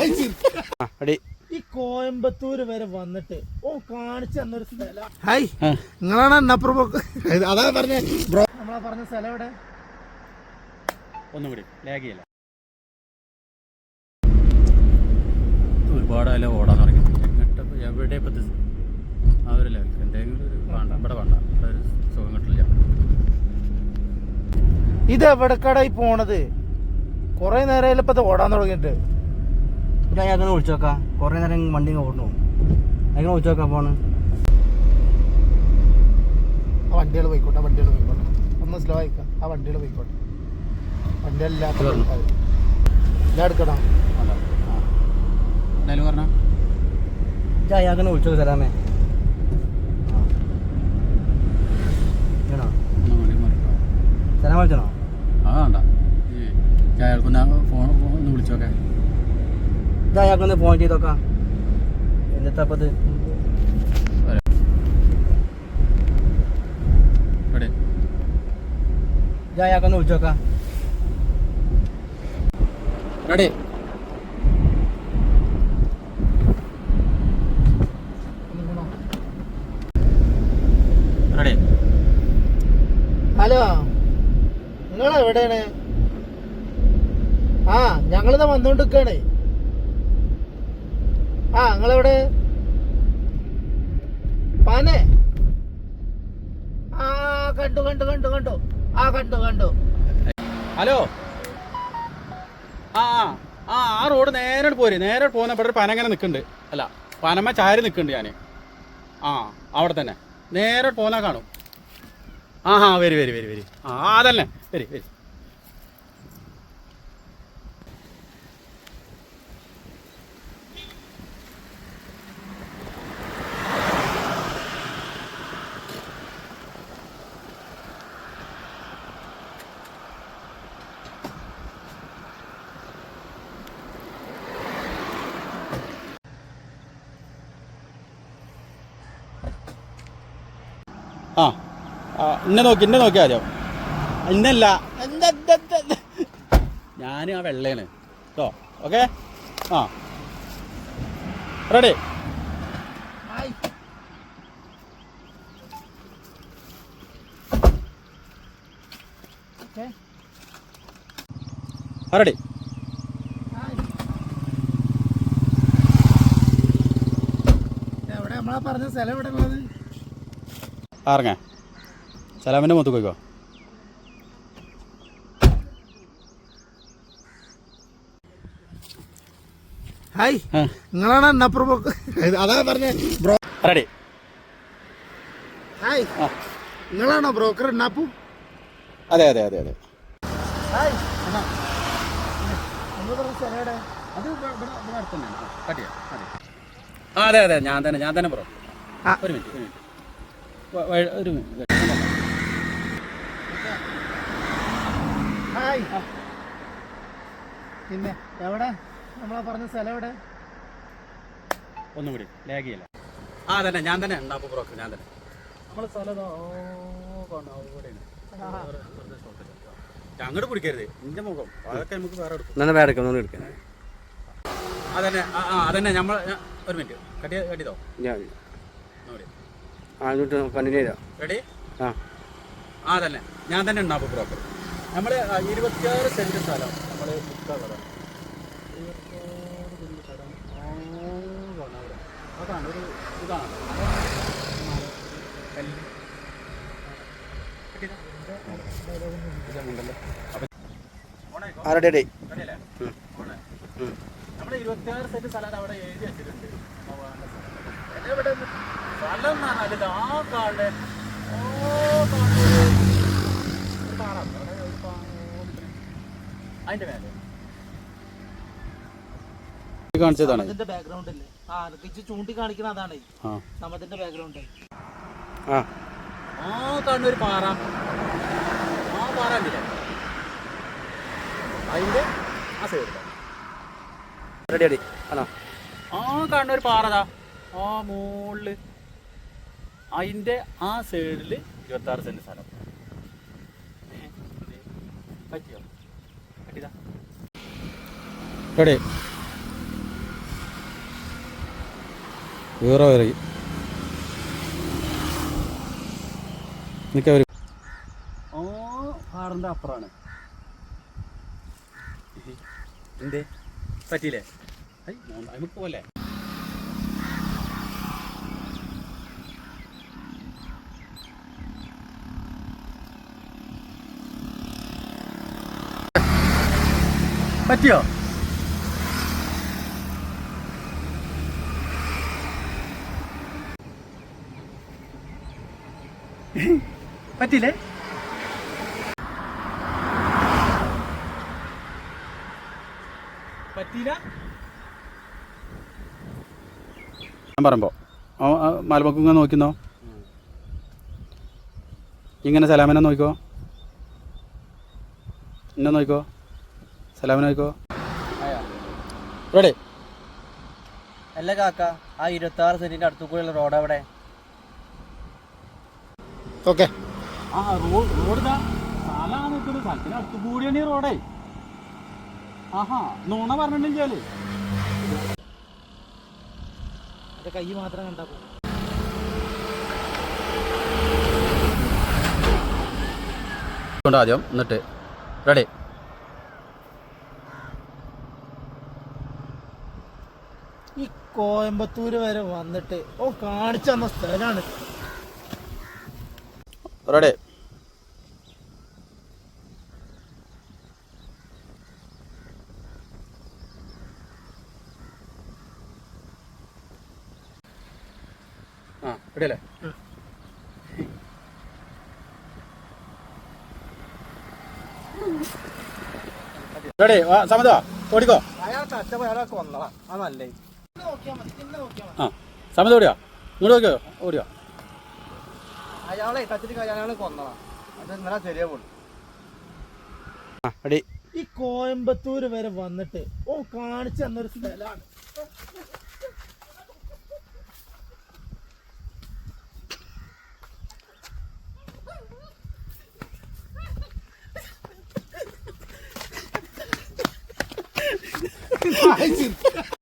അടി. ഈ കോയമ്പത്തൂര് വരെ വന്നിട്ട് ഓ കാണിച്ചു തന്നൊരു സ്ഥലം. ഹായ് നിങ്ങളാണ് അതാ പറഞ്ഞ ബ്രോ. നമ്മളാ പറഞ്ഞ സ്ഥലം എവിടെ? ഒന്നുകൂടി ലാഗ് ചെയ്യല്ല? ഒരുപാട് അല്ല ഓടാൻ തുടങ്ങി. എങ്ങോട്ട് ഇപ്പൊ എവിടെ ഇപ്പം ഇത്? ആ ഒരു ലെവൽക്ക് എന്തെങ്കിലും ഒരു വേണ്ട ഇവിടെ വേണ്ട. ഇവിടെ ഒരു സുഖം കിട്ടില്ല. ഇത് എവിടെക്കടായി പോണത്? കൊറേ നേരം ഇപ്പൊ ഇത് ഓടാൻ തുടങ്ങിയിട്ട്. ഞാൻ അങ്ങനെ വിളിച്ചു നോക്കാം. കുറേ നേരം വണ്ടി ഓടണു അങ്ങനെ വിളിച്ചു നോക്കാം ഫോണ് ആ വണ്ടികൾ പോയിക്കോട്ടെ വണ്ടികൾ പോയിക്കോട്ടെ. ഒന്ന് സ്ലോ ആയിക്കാം. ആ വണ്ടികൾ പോയിക്കോട്ടെ. ഞാൻ എടുക്കണം ആ ഞാൻ അയാൾക്കന്നെ വിളിച്ചു വിളിച്ചണോ വേണ്ട അയാൾക്കൊന്ന് ഫോൺ ഒന്ന് വിളിച്ചോക്കെ. ഞാൻ അയാൾക്കൊന്ന് ഫോൺ ചെയ്ത് നോക്കാം എന്നിട്ട് അപ്പം ഇത് അയാൾക്കൊന്ന് വിളിച്ചു നോക്കാം റെഡി റെഡി ഹലോ നിങ്ങൾ എവിടെയാണ് ആ ഞങ്ങളിതാ വന്നോണ്ടിരിക്കാണ്. ആ നിങ്ങളെവിടെ? പാനെ. ആ കണ്ടു കണ്ടു കണ്ടു കണ്ടു. ആ കണ്ടു കണ്ടു. ഹലോ. ആ ആ ആ ആ റോഡ് നേരെ പോര്. നേരെ പോകുന്ന ഇവിടെ ഒരു പന ഇങ്ങനെ നിൽക്കുന്നുണ്ട് അല്ല പനമ്മ ചാരി നിൽക്കുന്നുണ്ട് ഞാൻ ആ അവിടെ തന്നെ. നേരെ പോന്നാ കാണും. ആ ഹാ വരി വരി വരി വരി. ആ അതന്നെ. വരി വരി. ആ. ഇന്നെ നോക്കി ഇന്നെ നോക്കി ആദ്യം ഇന്നല്ല. ഞാൻ ആ വെള്ളയാണ്. കേട്ടോ ഓക്കെ? ആ. റെഡി. റെഡി. എവിടെ നമ്മളാ പറഞ്ഞ സ്ഥലം എവിടെ ഉള്ളത്? ഇറങ്ങ സലാമിന്റെ മുത്ത് പോയിക്കോ. ഹായ്. നിങ്ങളാണ് അതാ പറഞ്ഞ ബ്രോ. റെഡി. ഹായ്. നിങ്ങളാണോ ബ്രോക്കർ എണ്ണാപ്പു അതെ അതെ അതെ അതെ. ഹായ്. അത് അതെ ഞാൻ തന്നെ ഞാൻ തന്നെ ബ്രോ. ഒരു മിനിറ്റ് ഒരു മിനിറ്റ്. ഒരു മിനിറ്റ്. ഹായ്. പിന്നെ എവിടെ? നമ്മളാ പറഞ്ഞ സ്ഥലം എവിടെ? ഒന്നും കൂടി ലാഗ് ആ തന്നെ. ഞാൻ തന്നെ. ഉണ്ടാപ്പ് ബ്രോക്കർ ഞാൻ തന്നെ. നമ്മൾ സ്ഥലം. അങ്ങോട്ട് പിടിക്കരുത്. നിന്റെ മുഖം. അതൊക്കെ നമുക്ക് വേറെ എടുക്കും. വേറെ എടുക്കാം. എടുക്കാം. അതന്നെ ആ അതന്നെ. നമ്മൾ ഒരു മിനിറ്റ്. കട്ടി കട്ടിതോ ഞാൻ ആ കണ്ടിന്യൂ ചെയ്താ. റെഡി ആ. ആ തന്നെ ഞാൻ തന്നെ ഉണ്ടാപ്പ് ബ്രോക്കർ നമ്മൾ ഇരുപത്തിയാറ് സെന്റ് സ്ഥലം. നമ്മൾ അവിടെ. അതാണ് ഒരു ഇതാണ്. ഉം. നമ്മുടെ ഇരുപത്തിയാറ് സെന്റ് സ്ഥലം അവിടെ എഴുതി വെച്ചിട്ടുണ്ട്. ആ. എന്നെ പറഞ്ഞാൽ കാണേ ഓ അതിന്റെ മേലെ കാണിച്ചതാണ്. ഇതിന്റെ ബാക്ക്ഗ്രൗണ്ട് അല്ലേ ആ ഇച്ച് ചൂണ്ടി അതാണ്. ആ. സമത്തിന്റെ ബാക്ക്ഗ്രൗണ്ട് ആ. ആ കാണുന്ന ഒരു പാറ. ആ പാറ ഉണ്ടല്ലേ അതിന്റെ ആ സൈഡ് റെഡി റെഡി. ആണോ? ആ കാണുന്ന ഒരു പാറതാ ആ മുകളിൽ അതിന്റെ ആ സൈഡിൽ ഇരുപത്തി ആറ് സെന്റ് സ്ഥലം പറ്റിയോ? പറ്റിയതാ റെഡി വേറെ വരെ. നിൽക്കവർ ഓ പാറിന്റെ അപ്പുറമാണ് എന്തേ? പറ്റിയില്ലേ? നമുക്ക് പോലെ പറ്റിയോ? പറ്റില്ലേ പറ്റിയില്ല? ഞാൻ പറമ്പോ മലമക്ക് ഇങ്ങനെ നോക്കുന്നോ? ഇങ്ങനെ സലാമിനെ നോക്കിക്കോ? എന്നെ നോക്കിക്കോ? സലാമിനെ നോക്കിക്കോ റെഡി. അല്ല കാക്ക ആ ഇരുപത്തി ആറ് സെന്റിന്റെ അടുത്തു കൂടെയുള്ള റോഡ് അവിടെ ഓക്കെ. ആ റോഡ് റോഡ് സ്ഥലമാണ് നിൽക്കുന്നത്. സ്ഥലത്തിന് അടുത്ത് കൂടിയാണ് ഈ റോഡേ. ആഹാ നുണ പറഞ്ഞിട്ടില്ല കൈ മാത്രം കണ്ടാ പോ കൊണ്ട് ആദ്യം എന്നിട്ട്. റെഡി. ഈ കോയമ്പത്തൂര് വരെ വന്നിട്ട്. ഓ കാണിച്ചു തന്ന സ്ഥലമാണ്. റെഡി ആ റെഡി സമതോ ഓടിക്കോ. അയാൾക്ക് കച്ചപ്പോ അയാളൊക്കെ വന്നതാ. ആ നല്ലേ ആ സമയത്ത് ഓടിയോ? ഇങ്ങോട്ട് നോക്കിയോ? ഓടിയോ? അയാളെ തച്ചിട്ട് അയാളെ കൊന്നളാ അത് ഇന്നലെ ശരിയാ ആ റെഡി ഈ കോയമ്പത്തൂർ വരെ വന്നിട്ട് ഓ കാണിച്ചു തന്നൊരു സ്ഥലമാണ്